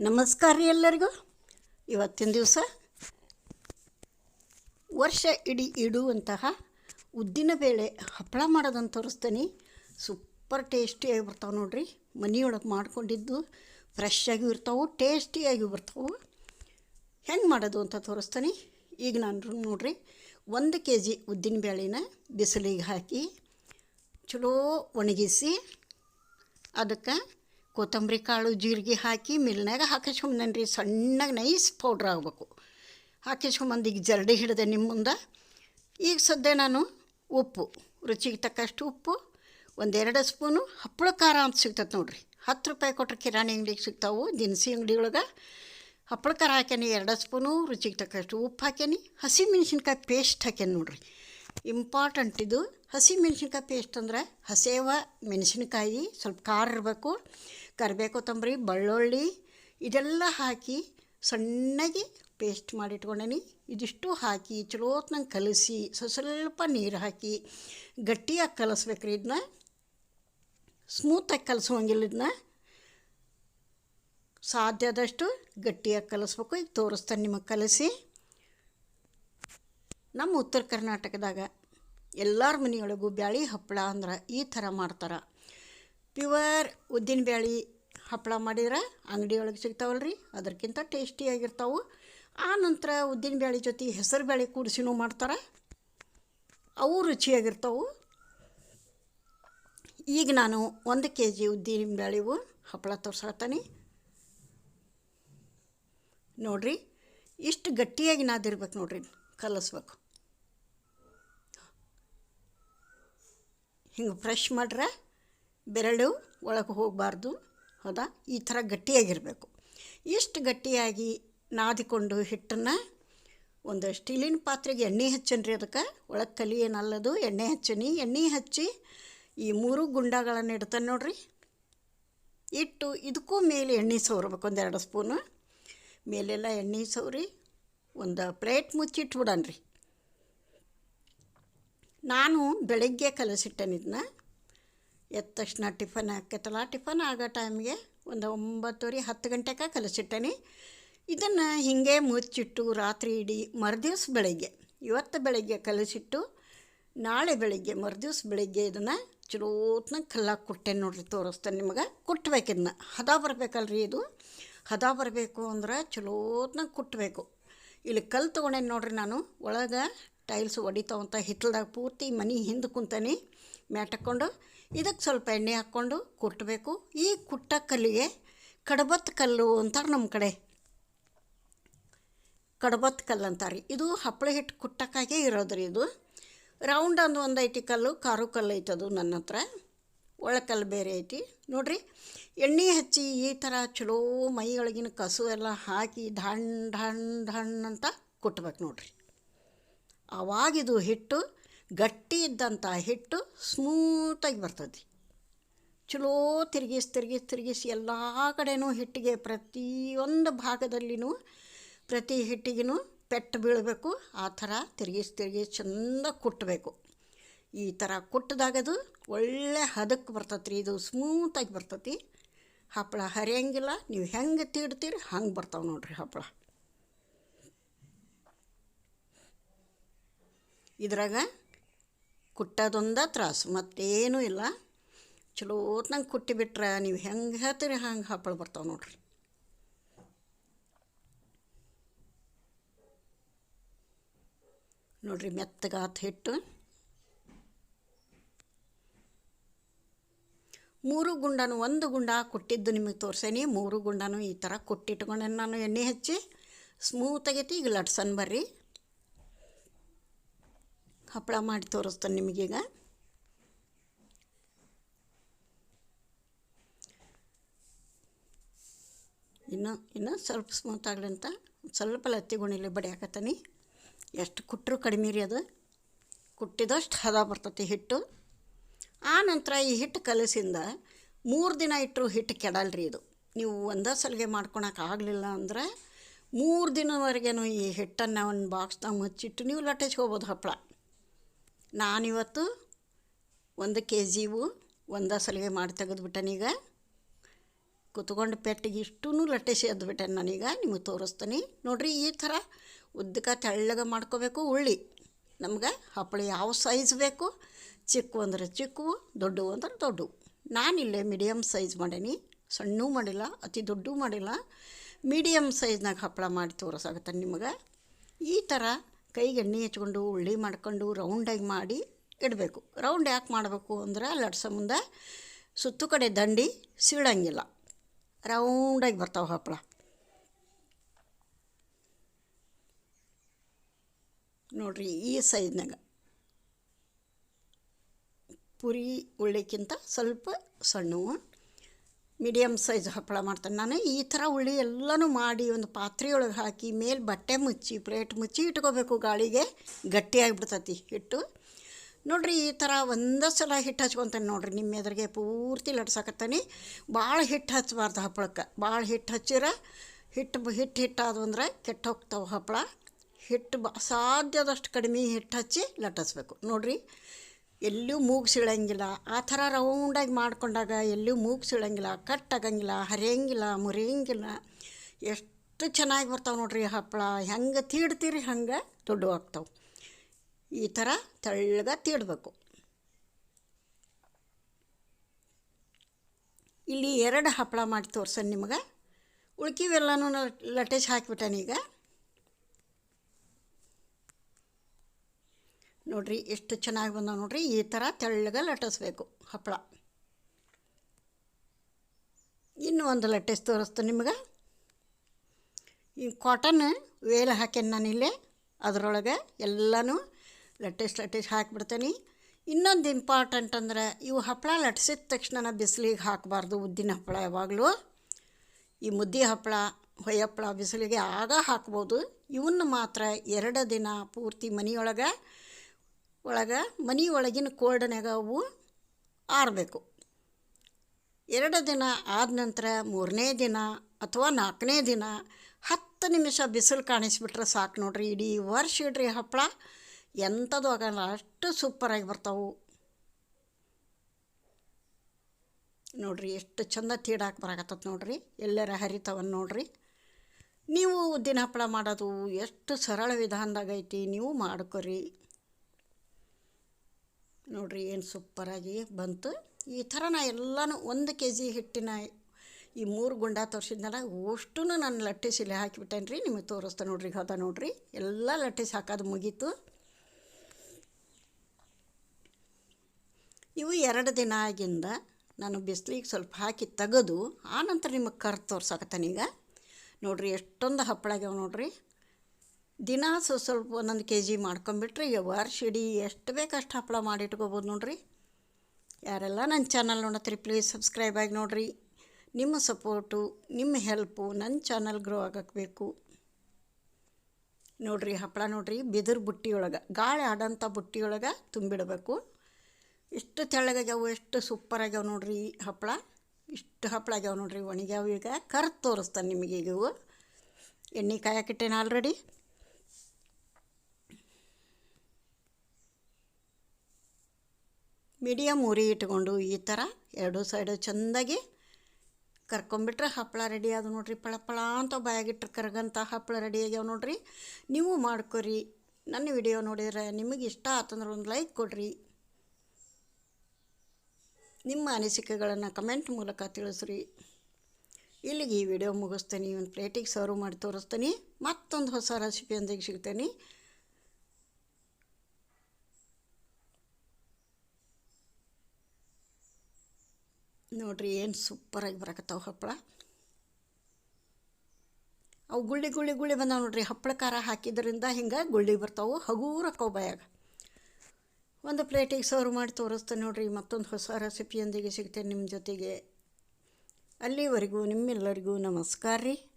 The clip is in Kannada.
ನಮಸ್ಕಾರ ರೀ ಎಲ್ಲರಿಗೂ. ಇವತ್ತಿನ ದಿವಸ ವರ್ಷ ಇಡೀ ಇಡುವಂತಹ ಉದ್ದಿನಬೇಳೆ ಹಪ್ಪಳ ಮಾಡೋದನ್ನು ತೋರಿಸ್ತೀನಿ. ಸೂಪರ್ ಟೇಸ್ಟಿಯಾಗಿ ಬರ್ತಾವೆ ನೋಡ್ರಿ. ಮನೆಯೊಳಗೆ ಮಾಡ್ಕೊಂಡಿದ್ದು ಫ್ರೆಶ್ ಆಗಿ ಇರ್ತಾವೆ ಟೇಸ್ಟಿಯಾಗಿ ಬರ್ತಾವೆ. ಹೆಂಗೆ ಮಾಡೋದು ಅಂತ ತೋರಿಸ್ತೀನಿ. ಈಗ ನಾನು ನೋಡ್ರಿ, ಒಂದು ಕೆ ಜಿ ಉದ್ದಿನಬೇಳೆನ ಬಿಸಿಲಿಗೆ ಹಾಕಿ, ಚಲೋ ಒಣಗಿಸಿ, ಅದಕ್ಕೆ ಕೊತ್ತಂಬರಿ ಕಾಳು ಜೀರಿಗೆ ಹಾಕಿ ಮಿಲ್ನಾಗ ಹಾಕಿಸ್ಕೊಂಬಂದೇನಿ ರೀ ಸಣ್ಣಗೆ ನೈಸ್ ಪೌಡ್ರ್ ಆಗಬೇಕು. ಹಾಕಿಸ್ಕೊಂಬಂದು ಈಗ ಜರಡಿ ಹಿಡಿದೆ ನಿಮ್ಮ ಮುಂದೆ. ಈಗ ಸದ್ಯ ನಾನು ಉಪ್ಪು, ರುಚಿಗೆ ತಕ್ಕಷ್ಟು ಉಪ್ಪು, ಒಂದೆರಡು ಸ್ಪೂನು ಹಪ್ಪಳ ಖಾರ ಅಂತ ಸಿಗ್ತದೆ ನೋಡಿರಿ. ಹತ್ತು ರೂಪಾಯಿ ಕೊಟ್ಟರೆ ಕಿರಾಣಿ ಅಂಗಡಿಗೆ ಸಿಗ್ತಾವೆ, ದಿನಸಿ ಅಂಗಡಿಯೊಳಗೆ ಹಪ್ಪಳ ಖಾರ ಹಾಕ್ಯಾನಿ, ಎರಡು ಸ್ಪೂನು, ರುಚಿಗೆ ತಕ್ಕಷ್ಟು ಉಪ್ಪು ಹಾಕ್ಯಾನಿ, ಹಸಿ ಮೆಣಸಿನ್ಕಾಯಿ ಪೇಸ್ಟ್ ಹಾಕ್ಯಾನಿ ನೋಡ್ರಿ. ಇಂಪಾರ್ಟೆಂಟ್ ಇದು. ಹಸಿ ಮೆಣಸಿನ್ಕಾಯಿ ಪೇಸ್ಟ್ ಅಂದ್ರೆ ಹಸೇವ ಮೆಣಸಿನಕಾಯಿ, ಸ್ವಲ್ಪ ಖಾರ ಇರಬೇಕು, ಕರಿಬೇವು ಕೊತ್ತಂಬರಿ, ಬೆಳ್ಳುಳ್ಳಿ, ಇದೆಲ್ಲ ಹಾಕಿ ಸಣ್ಣಗೆ ಪೇಸ್ಟ್ ಮಾಡಿಟ್ಕೊಂಡೇನಿ. ಇದಿಷ್ಟು ಹಾಕಿ ಚಲೋತ್ನಂಗೆ ಕಲಸಿ ಸ್ವಲ್ಪ ನೀರು ಹಾಕಿ ಗಟ್ಟಿಯಾಗಿ ಕಲಿಸ್ಬೇಕ್ರಿ ಇದನ್ನ ಸ್ಮೂತಾಗಿ ಕಲಸುವಂಗಿಲ್ಲ ಇದನ್ನ ಸಾಧ್ಯದಷ್ಟು ಗಟ್ಟಿಯಾಗಿ ಕಲಸ್ಬೇಕು. ಈಗ ತೋರಿಸ್ತಾನೆ ನಿಮಗೆ ಕಲಸಿ. ನಮ್ಮ ಉತ್ತರ ಕರ್ನಾಟಕದಾಗ ಎಲ್ಲರ ಮನೆಯೊಳಗೂ ಬ್ಯಾಳಿ ಹಪ್ಪಳ ಅಂದ್ರೆ ಈ ಥರ ಮಾಡ್ತಾರೆ. ಪ್ಯೂವರ್ ಉದ್ದಿನ ಬ್ಯಾಳಿ ಹಪ್ಪಳ ಮಾಡಿದ್ರೆ ಅಂಗಡಿಯೊಳಗೆ ಸಿಗ್ತಾವಲ್ಲ ರೀ ಅದಕ್ಕಿಂತ ಟೇಸ್ಟಿಯಾಗಿರ್ತಾವೆ ಆ ನಂತರ ಉದ್ದಿನ ಬ್ಯಾಳಿ ಜೊತೆ ಹೆಸರು ಬ್ಯಾಳಿ ಕೂಡಿಸಿನೂ ಮಾಡ್ತಾರೆ. ಅವು ರುಚಿಯಾಗಿರ್ತಾವೆ. ಈಗ ನಾನು ಒಂದು ಕೆ ಜಿ ಉದ್ದಿನ ಬ್ಯಾಳಿವು ಹಪ್ಪಳ ತೋರ್ಸತ್ತೀನಿ ನೋಡ್ರಿ, ಇಷ್ಟು ಗಟ್ಟಿಯಾಗಿ ನಾದಿರ್ಬೇಕು ನೋಡ್ರಿ, ಕಲಿಸ್ಬೇಕು. ಹಿಂಗೆ ಫ್ರೆಶ್ ಮಾಡ್ರೆ ಬೆರಳು ಒಳಗೆ ಹೋಗಬಾರ್ದು, ಹೌದಾ? ಈ ಥರ ಗಟ್ಟಿಯಾಗಿರಬೇಕು. ಇಷ್ಟು ಗಟ್ಟಿಯಾಗಿ ನಾದಿಕೊಂಡು ಹಿಟ್ಟನ್ನು ಒಂದು ಸ್ಟೀಲಿನ ಪಾತ್ರೆಗೆ ಎಣ್ಣೆ ಹಚ್ಚನ್ರಿ ಅದಕ್ಕೆ. ಒಳಗೆ ಕಲಿ ಏನಲ್ಲದು, ಎಣ್ಣೆ ಹಚ್ಚನಿ. ಎಣ್ಣೆ ಹಚ್ಚಿ ಈ ಮೂರು ಗುಂಡಗಳನ್ನು ಇಡ್ತಾನೆ ನೋಡ್ರಿ. ಇಟ್ಟು ಇದಕ್ಕೂ ಮೇಲೆ ಎಣ್ಣೆ ಸವರ್ಬೇಕು, ಒಂದೆರಡು ಸ್ಪೂನು. ಮೇಲೆಲ್ಲ ಎಣ್ಣೆ ಸವರಿ, ಒಂದು ಪ್ಲೇಟ್ ಮುಚ್ಚಿಟ್ಬಿಡನ್ರಿ. ನಾನು ಬೆಳಗ್ಗೆ ಕಲಸಿಟ್ಟನಿದ್ನ, ಎದ್ದ ತಕ್ಷಣ ಟಿಫನ್ ಹಾಕೈತಲ್ಲ ಟಿಫನ್ ಆಗೋ ಟೈಮ್ಗೆ ಒಂದು ಒಂಬತ್ತುವರೆ ಹತ್ತು ಗಂಟೆಗೆ ಕಲಸಿಟ್ಟನಿ. ಇದನ್ನು ಹೀಗೆ ಮುಚ್ಚಿಟ್ಟು ರಾತ್ರಿ ಇಡೀ ಮರುದಿವ್ಸ ಬೆಳಗ್ಗೆ, ಇವತ್ತು ಬೆಳಗ್ಗೆ ಕಲಸಿಟ್ಟು ನಾಳೆ ಬೆಳಗ್ಗೆ ಮರುದಿವ್ಸ ಬೆಳಗ್ಗೆ ಇದನ್ನು ಚಲೋತ್ನ ಕಲ್ಲಾಗಿ ಕೊಟ್ಟೆ ನೋಡ್ರಿ, ತೋರಿಸ್ತೇನೆ ನಿಮಗೆ. ಕುಟ್ಟಬೇಕು ಇದನ್ನ. ಹದ ಬರಬೇಕಲ್ರಿ ಇದು. ಹದ ಬರಬೇಕು ಅಂದ್ರೆ ಚಲೋತ್ನ ಕುಟ್ಟಬೇಕು ಇಲ್ಲಿ ಕಲ್ಲು ತೊಗೊಂಡೇನು ನೋಡ್ರಿ ನಾನು, ಒಳಗೆ ಟೈಲ್ಸ್ ಹೊಡಿತಾವಂತ ಹಿತ್ತಲ್ದಾಗ ಪೂರ್ತಿ ಮನೆ ಹಿಂದೆ ಕುಂತಾನೆ ಮ್ಯಾಟ್ ಹಾಕ್ಕೊಂಡು ಇದಕ್ಕೆ ಸ್ವಲ್ಪ ಎಣ್ಣೆ ಹಾಕ್ಕೊಂಡು ಕುಟ್ಟಬೇಕು ಈ ಕುಟ್ಟ ಕಲ್ಲಿಗೆ ಕಡಬತ್ ಕಲ್ಲು ಅಂತಾರೆ ನಮ್ಮ ಕಡೆ. ಕಡಬತ್ ಕಲ್ಲು ಅಂತಾರೆ. ಇದು ಹಪ್ಪಳ ಹಿಟ್ಟು ಕುಟ್ಟಕ್ಕಾಗೆ ಇರೋದ್ರಿ ಇದು. ರೌಂಡ್ ಅಂದು ಒಂದು ಐತಿ ಕಲ್ಲು, ಕಾರು ಕಲ್ಲು ಐತದು ನನ್ನ ಹತ್ರ. ಒಳಕಲ್ಲು ಬೇರೆ ಐತಿ. ನೋಡ್ರಿ, ಎಣ್ಣೆ ಹಚ್ಚಿ ಈ ಥರ ಚಲೋ ಮೈಯೊಳಗಿನ ಕಸು ಎಲ್ಲ ಹಾಕಿ ಢಣ್ ಢಣ್ ಢಣ್ ಅಂತ ಕುಟ್ಬೇಕು ನೋಡ್ರಿ. ಆವಾಗಿದು ಹಿಟ್ಟು ಗಟ್ಟಿ ಇದ್ದಂಥ ಹಿಟ್ಟು ಸ್ಮೂತಾಗಿ ಬರ್ತದೆ. ಚಲೋ ತಿರುಗಿಸಿ ತಿರುಗಿಸಿ ತಿರುಗಿಸಿ ಎಲ್ಲ ಕಡೆನೂ ಹಿಟ್ಟಿಗೆ ಪ್ರತಿಯೊಂದು ಭಾಗದಲ್ಲಿನೂ ಪ್ರತಿ ಹಿಟ್ಟಿಗೂ ಪೆಟ್ಟು ಬೀಳಬೇಕು. ಆ ಥರ ತಿರುಗಿಸಿ ತಿರುಗಿಸಿ ಚೆಂದ ಕುಟ್ಟಬೇಕು ಈ ಥರ ಕುಟ್ಟದಾಗದು ಒಳ್ಳೆ ಹದಕ್ಕೆ ಬರ್ತೈತೆ ರೀ ಇದು ಸ್ಮೂತಾಗಿ ಬರ್ತತಿ. ಹಪ್ಪಳ ಹರಿಯಂಗಿಲ್ಲ, ನೀವು ಹೆಂಗೆ ತೀಡ್ತೀರಿ ಹಂಗೆ ಬರ್ತಾವೆ ನೋಡಿರಿ ಹಪ್ಪಳ. ಇದ್ರಾಗ ಕುಟ್ಟೋದೊಂದ ತ್ರಾಸು, ಮತ್ತೇನೂ ಇಲ್ಲ. ಚಲೋತ್ನಂಗೆ ಕುಟ್ಟಿಬಿಟ್ರೆ ನೀವು ಹೆಂಗೆ ಹೇಳ್ತೀರಿ, ಹಂಗೆ ಹಪ್ಪಳ ಬರ್ತಾವೆ ನೋಡ್ರಿ. ನೋಡ್ರಿ ಮೆತ್ತಗಾತ ಹಿಟ್ಟು. ಮೂರು ಗುಂಡನು, ಒಂದು ಗುಂಡ ಕೊಟ್ಟಿದ್ದು ನಿಮಗೆ ತೋರ್ಸೇನಿ. ಮೂರು ಗುಂಡನು ಈ ಥರ ಕೊಟ್ಟಿಟ್ಕೊಂಡೆ ನಾನು ಎಣ್ಣೆ ಹಚ್ಚಿ ಸ್ಮೂತಾಗೈತಿ ಈಗ ಲಟ್ಸನ್ ಬರ್ರಿ. ಹಪ್ಪಳ ಮಾಡಿ ತೋರಿಸ್ತಾನೆ ನಿಮಗೀಗ ಇನ್ನು ಇನ್ನು ಸ್ವಲ್ಪ ಸ್ಮೂತ್ ಆಗಲಿ ಅಂತ. ಸ್ವಲ್ಪ ಲತ್ತಿ ಗುಣಿಲಿ ಬಡಿಯಾಕತ್ತೀನಿ. ಎಷ್ಟು ಕುಟ್ಟರು ಕಡಿಮೆ ರೀ ಅದು. ಕುಟ್ಟಿದಷ್ಟು ಹದ ಬರ್ತೈತಿ ಹಿಟ್ಟು. ಆ ನಂತರ ಈ ಹಿಟ್ಟು ಕಲಸಿಂದ ಮೂರು ದಿನ ಇಟ್ಟರು ಹಿಟ್ಟು ಕೆಡಲ್ರಿ ಇದು. ನೀವು ಒಂದೇ ಸಲಿಗೆ ಮಾಡ್ಕೊಳಕ್ಕೆ ಆಗಲಿಲ್ಲ ಅಂದ್ರೆ ಮೂರು ದಿನವರೆಗೇನು ಈ ಹಿಟ್ಟನ್ನು ಒಂದು ಬಾಕ್ಸ್ನಾಗ ಮುಚ್ಚಿಟ್ಟು ನೀವು ಲಟ್ಟಿಸ್ಕೋಬೋದು ಹಪ್ಪಳ. ನಾನಿವತ್ತು ಒಂದು ಕೆ ಜಿವು ಒಂದೇ ಸಲಿಗೆ ಮಾಡಿ ತೆಗೆದುಬಿಟ್ಟನೀಗ ಕುತ್ಕೊಂಡು ಪೆಟ್ಟಿಗೆ ಇಷ್ಟೂ ಲಟ್ಟೆಸಿ ಎದ್ಬಿಟ್ಟೆ ನಾನೀಗ ನಿಮಗೆ ತೋರಿಸ್ತೀನಿ. ನೋಡಿರಿ, ಈ ಥರ ಉದ್ದಕ್ಕೆ ತೆಳ್ಳಗೆ ಮಾಡ್ಕೋಬೇಕು ಉಳ್ಳಿ. ನಮ್ಗೆ ಹಪ್ಪಳ ಯಾವ ಸೈಜ್ ಬೇಕು, ಚಿಕ್ಕು ಅಂದ್ರೆ ಚಿಕ್ಕು ದೊಡ್ಡವು ಅಂದ್ರೆ ದೊಡ್ಡವು ನಾನಿಲ್ಲೇ ಮೀಡಿಯಮ್ ಸೈಜ್ ಮಾಡೀನಿ, ಸಣ್ಣೂ ಮಾಡಿಲ್ಲ, ಅತಿ ದೊಡ್ಡೂ ಮಾಡಿಲ್ಲ. ಮೀಡಿಯಮ್ ಸೈಜ್ನಾಗ ಹಪ್ಪಳ ಮಾಡಿ ತೋರಿಸಾಗತ್ತೆ ನಿಮಗೆ. ಈ ಥರ ಕೈಗೆ ಎಣ್ಣೆ ಹಚ್ಕೊಂಡು ಉಳ್ಳಿ ಮಾಡ್ಕೊಂಡು ರೌಂಡಾಗಿ ಮಾಡಿ ಇಡಬೇಕು. ರೌಂಡ್ ಯಾಕೆ ಮಾಡಬೇಕು ಅಂದ್ರೆ ಲಟ್ಸೋ ಮುಂದೆ ಸುತ್ತು ಕಡೆ ದಂಡಿ ಸೀಳಂಗಿಲ್ಲ. ರೌಂಡಾಗಿ ಬರ್ತಾವೆ ಹಪ್ಪಳ. ನೋಡ್ರಿ ಈ ಸೈಜ್ನಾಗ ಪುರಿ ಉಳ್ಳಿಕ್ಕಿಂತ ಸ್ವಲ್ಪ ಸಣ್ಣವು ಮೀಡಿಯಮ್ ಸೈಜ್ ಹಪ್ಪಳ ಮಾಡ್ತೇನೆ ನಾನು. ಈ ಥರ ಹುಳಿ ಎಲ್ಲನೂ ಮಾಡಿ ಒಂದು ಪಾತ್ರೆಯೊಳಗೆ ಹಾಕಿ ಮೇಲೆ ಬಟ್ಟೆ ಮುಚ್ಚಿ, ಪ್ಲೇಟ್ ಮುಚ್ಚಿ ಇಟ್ಕೋಬೇಕು ಗಾಳಿಗೆ. ಗಟ್ಟಿಯಾಗಿಬಿಡ್ತತಿ ಹಿಟ್ಟು. ನೋಡ್ರಿ, ಈ ಥರ ಒಂದೇ ಸಲ ಹಿಟ್ಟು ಹಚ್ಕೊತೇನೆ ನೋಡ್ರಿ. ನಿಮ್ಮ ಎದುರಿಗೆ ಪೂರ್ತಿ ಲಟ್ಸಕತ್ತಾನೆ. ಭಾಳ ಹಿಟ್ಟು ಹಚ್ಚಬಾರ್ದು ಹಪ್ಪಳಕ್ಕೆ. ಭಾಳ ಹಿಟ್ಟು ಹಚ್ಚಿರ ಹಿಟ್ಟು ಹಿಟ್ಟು ಹಿಟ್ಟಾದವು ಅಂದ್ರೆ ಕೆಟ್ಟು ಹೋಗ್ತಾವೆ ಹಪ್ಪಳ. ಹಿಟ್ಟು ಬ ಸಾಧ್ಯದಷ್ಟು ಕಡಿಮೆ ಹಿಟ್ಟು ಹಚ್ಚಿ ಲಟ್ಟಿಸ್ಬೇಕು. ನೋಡ್ರಿ ಎಲ್ಲೂ ಮೂಗು ಆ ಥರ ರೌಂಡಾಗಿ ಮಾಡ್ಕೊಂಡಾಗ ಎಲ್ಲೂ ಮೂಗು ಸೀಳಂಗಿಲ್ಲ ಕಟ್ ಆಗಂಗಿಲ್ಲ ಹರಿಯಂಗಿಲ್ಲ, ಮುರಿಯಂಗಿಲ್ಲ. ಎಷ್ಟು ಚೆನ್ನಾಗಿ ಬರ್ತಾವೆ ನೋಡ್ರಿ ಹಪ್ಪಳ. ಹೆಂಗೆ ತೀಡ್ತೀರಿ ಹಂಗೆ ದೊಡ್ಡ ಆಗ್ತಾವೆ. ಈ ಥರ ತೆಳ್ಳಗ ತೀಡಬೇಕು. ಇಲ್ಲಿ ಎರಡು ಹಪ್ಪಳ ಮಾಡಿ ತೋರ್ಸನ್ ನಿಮಗೆ. ಉಳ್ಕಿವೆಲ್ಲನೂ ಲಟೇಜ್ ಹಾಕಿಬಿಟ್ಟಾನೀಗ. ನೋಡ್ರಿ, ಎಷ್ಟು ಚೆನ್ನಾಗಿ ಬಂದಾವ ನೋಡ್ರಿ, ಈ ಥರ ತೆಳ್ಳಗೆ ಲಟ್ಟಿಸ್ಬೇಕು, ಹಪ್ಪಳ. ಇನ್ನೂ ಒಂದು ಲಟ್ಟಿಸ್ ತೋರಿಸ್ತು ನಿಮ್ಗೆ. ಈ ಕಾಟನ್ ವೇಲ್ ಹಾಕ್ಯಾನ ಇಲ್ಲಿ, ಅದರೊಳಗೆ ಎಲ್ಲನೂ ಲಟ್ಟಿಸ್ ಲಟ್ಟಿಸ್ ಹಾಕಿಬಿಡ್ತೀನಿ. ಇನ್ನೊಂದು ಇಂಪಾರ್ಟೆಂಟ್ ಅಂದ್ರೆ, ಇವು ಹಪ್ಪಳ ಲಟ್ಟಿಸಿದ ತಕ್ಷಣ ಬಿಸಿಲಿಗೆ ಹಾಕಬಾರ್ದು, ಉದ್ದಿನ ಹಪ್ಪಳ ಯಾವಾಗಲೂ. ಈ ಮುದ್ದೆ ಹಪ್ಪಳ ಹೊಯ್ಯಪ್ಪಳ ಬಿಸಿಲಿಗೆ ಆಗ ಹಾಕ್ಬೋದು. ಇವನ್ನ ಮಾತ್ರ ಎರಡು ದಿನ ಪೂರ್ತಿ ಮನೆಯೊಳಗೆ ಒಳಗೆ ಮನೆ ಒಳಗಿನ ಕೋಲ್ಡ್ನ್ಯಾಗ ಅವು ಆರಬೇಕು. ಎರಡು ದಿನ ಆದ ನಂತರ ಮೂರನೇ ದಿನ ಅಥವಾ ನಾಲ್ಕನೇ ದಿನ ಹತ್ತು ನಿಮಿಷ ಬಿಸಿಲು ಕಾಣಿಸ್ಬಿಟ್ರೆ ಸಾಕು ನೋಡ್ರಿ, ಇಡೀ ವರ್ಷ ಇಡ್ರಿ ಹಪ್ಪಳ ಎಂಥದ್ದು ಆಗಲ್ಲ, ಅಷ್ಟು ಸೂಪರಾಗಿ ಬರ್ತಾವು. ನೋಡ್ರಿ ಎಷ್ಟು ಚಂದ ತೀಡಾಕೆ ಬರಾಕತ್ತದ ನೋಡ್ರಿ, ಎಲ್ಲರ ಹರಿತಾವನ್ ನೋಡ್ರಿ. ನೀವು ಉದ್ದಿನ ಹಪ್ಪಳ ಮಾಡೋದು ಎಷ್ಟು ಸರಳ ವಿಧಾನದಾಗೈತಿ ನೀವು ಮಾಡ್ಕೊರಿ. ನೋಡ್ರಿ ಏನು ಸೂಪರಾಗಿ ಬಂತು. ಈ ಥರ ನಾ ಎಲ್ಲನೂ ಒಂದು ಕೆ ಜಿ ಹಿಟ್ಟಿನ ಈ ಮೂರು ಗುಂಡ ತೋರಿಸಿದ್ನಲ್ಲ ಅಷ್ಟು ನಾನು ಲಟ್ಟಿಸಿಲೆ ಹಾಕಿಬಿಟ್ಟೇನೆ ರೀ ನಿಮಗೆ ತೋರಿಸ್ತಾ ನೋಡ್ರಿ ಹದ ನೋಡ್ರಿ. ಎಲ್ಲ ಲಟ್ಟಿಸಿ ಹಾಕೋದು ಮುಗೀತು. ಇವು ಎರಡು ದಿನ ಆಗಿಂದ ನಾನು ಬಿಸಿಲಿಗೆ ಸ್ವಲ್ಪ ಹಾಕಿ ತೆಗೆದು, ಆನಂತರ ನಿಮಗೆ ಕರ್ ತೋರ್ಸಾಕತ್ತಾನೀಗ ನೋಡ್ರಿ ಎಷ್ಟೊಂದು ಹಪ್ಪಳಾಗ್ಯಾವ ನೋಡ್ರಿ. ದಿನ ಸ್ವಲ್ಪ ಸ್ವಲ್ಪ ಒಂದೊಂದು ಕೆ ಜಿ ಮಾಡ್ಕೊಂಬಿಟ್ರೆ ಈಗ ವರ್ಷ ಇಡೀ ಎಷ್ಟು ಬೇಕು ಅಷ್ಟು ಹಪ್ಪಳ ಮಾಡಿಟ್ಕೋಬೋದು ನೋಡ್ರಿ. ಯಾರೆಲ್ಲ ನನ್ನ ಚಾನಲ್ ನೋಡತ್ರಿ ಪ್ಲೀಸ್ ಸಬ್ಸ್ಕ್ರೈಬ್ ಆಗಿ ನೋಡ್ರಿ. ನಿಮ್ಮ ಸಪೋರ್ಟು ನಿಮ್ಮ ಹೆಲ್ಪು ನನ್ನ ಚಾನಲ್ ಗ್ರೋ ಆಗಕ್ಕೆ ಬೇಕು. ನೋಡ್ರಿ, ಹಪ್ಪಳ ನೋಡ್ರಿ, ಬಿದಿರು ಬುಟ್ಟಿಯೊಳಗೆ, ಗಾಳಿ ಆಡೋಂಥ ಬುಟ್ಟಿಯೊಳಗೆ ತುಂಬಿಡಬೇಕು. ಎಷ್ಟು ತೆಳ್ಳಗಾಗ್ಯಾವು, ಎಷ್ಟು ಸೂಪರಾಗ್ಯಾವ ನೋಡ್ರಿ ಹಪ್ಪಳ. ಇಷ್ಟು ಹಪ್ಪಳ ಆಗ್ಯಾವ ನೋಡ್ರಿ ಒಣಗ್ಯಾವ ಈಗ. ಕರ್ದು ತೋರಿಸ್ತಾನೆ ನಿಮಗೆ ಈಗ ಎಣ್ಣೆ ಕಾಯಕ್ಕಿಟ್ಟೇನೆ ಆಲ್ರೆಡಿ ಮೀಡಿಯಮ್ ಉರಿ ಇಟ್ಕೊಂಡು ಈ ಥರ ಎರಡು ಸೈಡು ಚೆಂದಾಗಿ ಕರ್ಕೊಂಬಿಟ್ರೆ ಹಪ್ಪಳ ರೆಡಿ ಅದು ನೋಡ್ರಿ. ಪಳ ಪಳ ಅಂತ ಬಾಯಾಗಿಟ್ರೆ ಕರ್ಗಂಥ ಹಪ್ಪಳ ರೆಡಿ ಆಗ್ಯಾವ ನೋಡ್ರಿ. ನೀವು ಮಾಡ್ಕೊರಿ. ನನ್ನ ವಿಡಿಯೋ ನೋಡಿದ್ರೆ ನಿಮಗೆ ಇಷ್ಟ ಆತಂದ್ರೆ ಒಂದು ಲೈಕ್ ಕೊಡ್ರಿ. ನಿಮ್ಮ ಅನಿಸಿಕೆಗಳನ್ನು ಕಮೆಂಟ್ ಮೂಲಕ ತಿಳಿಸ್ರಿ. ಇಲ್ಲಿಗೆ ಈ ವಿಡಿಯೋ ಮುಗಿಸ್ತೀನಿ. ಒಂದು ಪ್ಲೇಟಿಗೆ ಸರ್ವ್ ಮಾಡಿ ತೋರಿಸ್ತೀನಿ. ಮತ್ತೊಂದು ಹೊಸ ರೆಸಿಪಿಯೊಂದಿಗೆ ಸಿಗ್ತೇನೆ. ನೋಡ್ರಿ ಏನು ಸೂಪರಾಗಿ ಬರಕತ್ತಾವ ಹಪ್ಪಳ. ಅವು ಗುಳ್ಳಿ ಗುಳ್ಳಿ ಗುಳ್ಳಿ ಬಂದಾವೆ ನೋಡ್ರಿ, ಹಪ್ಪಳ ಖಾರ ಹಾಕಿದ್ರಿಂದ ಹಿಂಗೆ ಗುಳ್ಳಿ ಬರ್ತಾವೆ, ಹಗೂರ ಬಾಯಾಗ. ಒಂದು ಪ್ಲೇಟಿಗೆ ಸರ್ವ್ ಮಾಡಿ ತೋರಿಸ್ತೇನೆ ನೋಡ್ರಿ, ಮತ್ತೊಂದು ಹೊಸ ರೆಸಿಪಿಯೊಂದಿಗೆ ಸಿಗ್ತೇನೆ ನಿಮ್ಮ ಜೊತೆಗೆ. ಅಲ್ಲಿವರೆಗೂ ನಿಮ್ಮೆಲ್ಲರಿಗೂ ನಮಸ್ಕಾರ ರೀ.